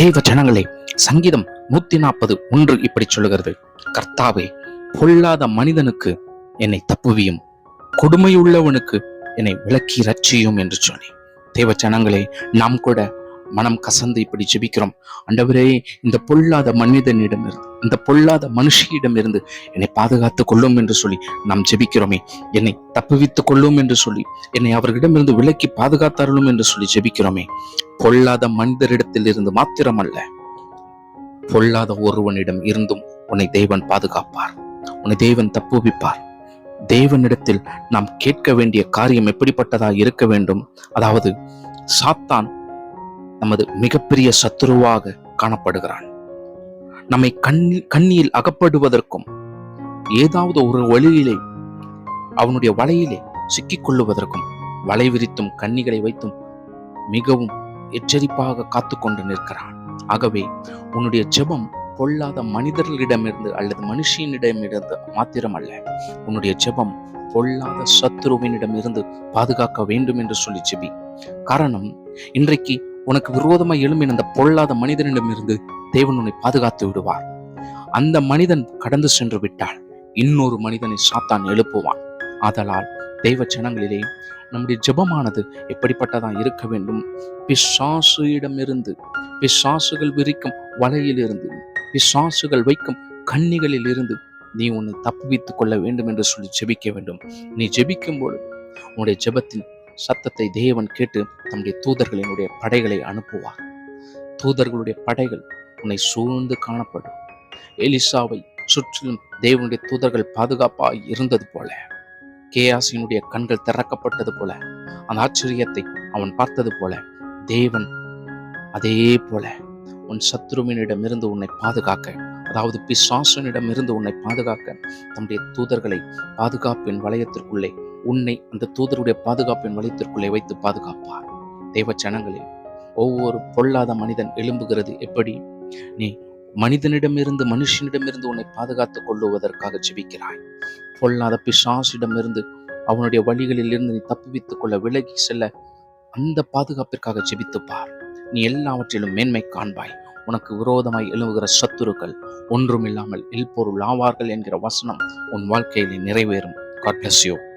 தேவ ஜனங்களே சங்கீதம் நூத்தி நாற்பது ஒன்று இப்படி சொல்லுகிறது. கர்த்தாவே பொல்லாத மனிதனுக்கு என்னை தப்புவியும். கொடுமையுள்ளவனுக்கு என்னை விளக்கி ரச்சியும் என்று சொன்னேன். தேவ ஜனங்களே நாம் கூட மனம் கசந்து இப்படி ஜெபிக்கிறோம். அண்டவரே இந்த பொல்லாத மனிதனிடமிருந்து இந்த பொல்லாத மனுஷியிடமிருந்து என்னை பாதுகாத்து கொள்ளும் என்று சொல்லி நாம் ஜெபிக்கிறோமே. என்னை தப்புவித்துக் கொள்ளும் என்று சொல்லி என்னை அவர்களிடமிருந்து விலக்கி பாதுகாத்தார்களும் என்று சொல்லி ஜெபிக்கிறோமே. பொல்லாத மனிதரிடத்தில் இருந்து மாத்திரமல்ல பொல்லாத ஒருவனிடம் இருந்தும் உன்னை தேவன் பாதுகாப்பார். உன்னை தேவன் தப்புவிப்பார். தேவனிடத்தில் நாம் கேட்க வேண்டிய காரியம் எப்படிப்பட்டதா இருக்க வேண்டும்? அதாவது சாத்தான் நமது மிகப்பெரிய சத்துருவாக காணப்படுகிறான். நம்மை கண்ணி கண்ணியில் அகப்படுவதற்கும் ஏதாவது ஒரு வழியிலே அவனுடைய வலையிலே சிக்கிக் கொள்ளுவதற்கும் வலை விரித்தும் கண்ணிகளை வைத்தும் மிகவும் எச்சரிப்பாக காத்து கொண்டு நிற்கிறான். ஆகவே உன்னுடைய ஜெபம் பொல்லாத மனிதர்களிடமிருந்து அல்லது மனுஷியனிடமிருந்து மாத்திரமல்ல உன்னுடைய ஜெபம் பொல்லாத சத்துருவினிடம் இருந்து பாதுகாக்க வேண்டும் என்று சொல்லி ஜெபி. காரணம் இன்றைக்கு உனக்கு விரோதமாய் எழும்பின அந்த பொல்லாத மனிதனிடமிருந்து தேவன் உன்னை பாதுகாத்து விடுவார். அந்த மனிதன் கடந்து சென்று விட்டால் இன்னொரு மனிதனை சாத்தான் எழுப்புவான். ஆதலால் தெய்வ ஜனங்களிலே நம்முடைய ஜெபமானது எப்படிப்பட்டதா இருக்க வேண்டும்? பிசாசுயிடமிருந்து பிசாசுகள் விரிக்கும் வலையிலிருந்து பிசாசுகள் வைக்கும் கண்ணிகளில் இருந்து நீ உன்னை தப்புவித்துக் கொள்ள வேண்டும் என்று சொல்லி ஜெபிக்க வேண்டும். நீ ஜெபிக்கும் பொழுது உன்னுடைய ஜெபத்தின் சத்தத்தை தேவன் கேட்டு தம்முடைய தூதர்களினுடைய படைகளை அனுப்புவார். தூதர்களுடைய படைகள் உன்னை சூழ்ந்து காணப்படும். எலிசாவை சுற்றிலும் தேவனுடைய தூதர்கள் பாதுகாப்பாக இருந்தது போல. கேயாசினுடைய கண்கள் திறக்கப்பட்டது போல. அந்த ஆச்சரியத்தை அவன் பார்த்தது போல. தேவன் அதே போல. உன் சத்ருவினிடமிருந்து உன்னை பாதுகாக்க அதாவது பிசாசனிடமிருந்து உன்னை பாதுகாக்க தம்முடைய தூதர்களை பாதுகாப்பின் வளையத்திற்குள்ளே உன்னை அந்த தூதருடைய பாதுகாப்பின் வளையத்திற்குள்ளே வைத்து பாதுகாப்பார். தெய்வ ஜனங்களில் ஒவ்வொரு பொல்லாத மனிதன் எழும்புகிறது எப்படி? நீ மனிதனிடமிருந்து மனுஷனிடமிருந்து உன்னை பாதுகாத்துக் கொள்ளுவதற்காக ஜெபிக்கிறாய். பொல்லாத பிசாசிடமிருந்து அவனுடைய வழிகளில் இருந்து நீ தப்புவித்துக் கொள்ள விலகி செல்ல அந்த பாதுகாப்பிற்காக ஜெபித்துப்பார் நீ எல்லாவற்றிலும் மேன்மை காண்பாய். உனக்கு விரோதமாய் எழுவுகிற சத்துருக்கள் ஒன்றுமில்லாமல் இல்பொருள் ஆவார்கள் என்கிற வசனம் உன் வாழ்க்கையிலே நிறைவேறும். God bless